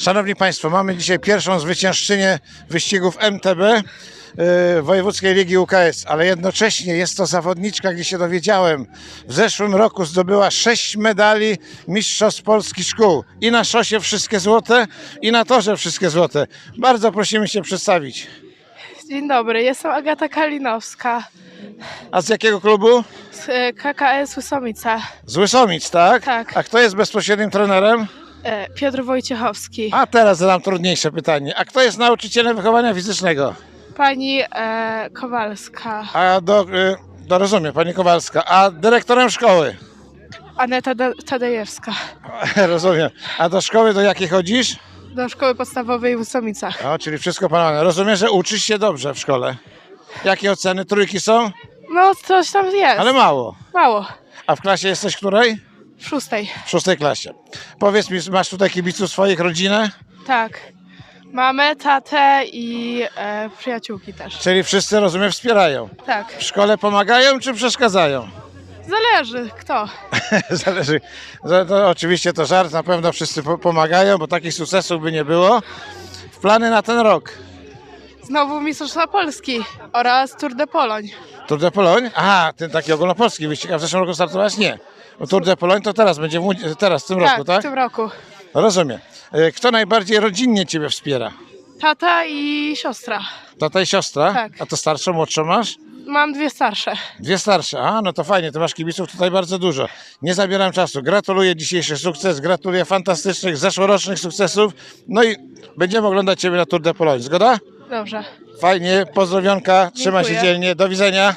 Szanowni Państwo, mamy dzisiaj pierwszą zwyciężczynię wyścigów MTB yy, Wojewódzkiej Ligi UKS, ale jednocześnie jest to zawodniczka, gdzie się dowiedziałem, w zeszłym roku zdobyła sześć medali Mistrzostw Polskich Szkół. I na szosie wszystkie złote, i na torze wszystkie złote. Bardzo prosimy się przedstawić. Dzień dobry, jestem Agata Kalinowska A z jakiego klubu? z e, KKS Łysomica. Z Łysomic, tak? Tak. A kto jest bezpośrednim trenerem? E, Piotr Wojciechowski. A teraz zadam trudniejsze pytanie. A kto jest nauczycielem wychowania fizycznego? Pani e, Kowalska. A do, y, do rozumiem, pani Kowalska. A dyrektorem szkoły? Aneta Da- Tadejewska. rozumiem. A do szkoły do jakiej chodzisz? Do szkoły podstawowej w Łysomicach. O, czyli wszystko panowane. Rozumiem, że uczysz się dobrze w szkole. Jakie oceny? Trójki są? No, coś tam jest. Ale mało. Mało. A w klasie jesteś której? W szóstej. W szóstej klasie. Powiedz mi, masz tutaj kibiców swoich, rodzinę? Tak. Mamę, tatę i e, przyjaciółki też. Czyli wszyscy, rozumiem, wspierają. Tak. W szkole pomagają czy przeszkadzają? Zależy kto. Zależy. To, oczywiście to żart, na pewno wszyscy po- pomagają, bo takich sukcesów by nie było. W plany na ten rok. Znowu Mistrzostwa Polski oraz Tour de Poloń. Tour de Pologne? Aha, ten taki ogólnopolski wyścig. A w zeszłym roku startowałaś? Nie. Bo Tour de Pologne to teraz będzie w, teraz, w tym roku, w tak? tym roku. Rozumiem. E, Kto najbardziej rodzinnie Ciebie wspiera? Tata i siostra. Tata i siostra? Tak. A to starszą, młodszą masz? Mam dwie starsze. Dwie starsze. A, no to fajnie, ty masz kibiców tutaj bardzo dużo. Nie zabieram czasu. Gratuluję dzisiejszy sukces, gratuluję fantastycznych zeszłorocznych sukcesów. No i będziemy oglądać Ciebie na Tour de Pologne. Zgoda? Dobrze. Fajnie, pozdrowionka, trzymaj się Dziękuję. dzielnie, do widzenia.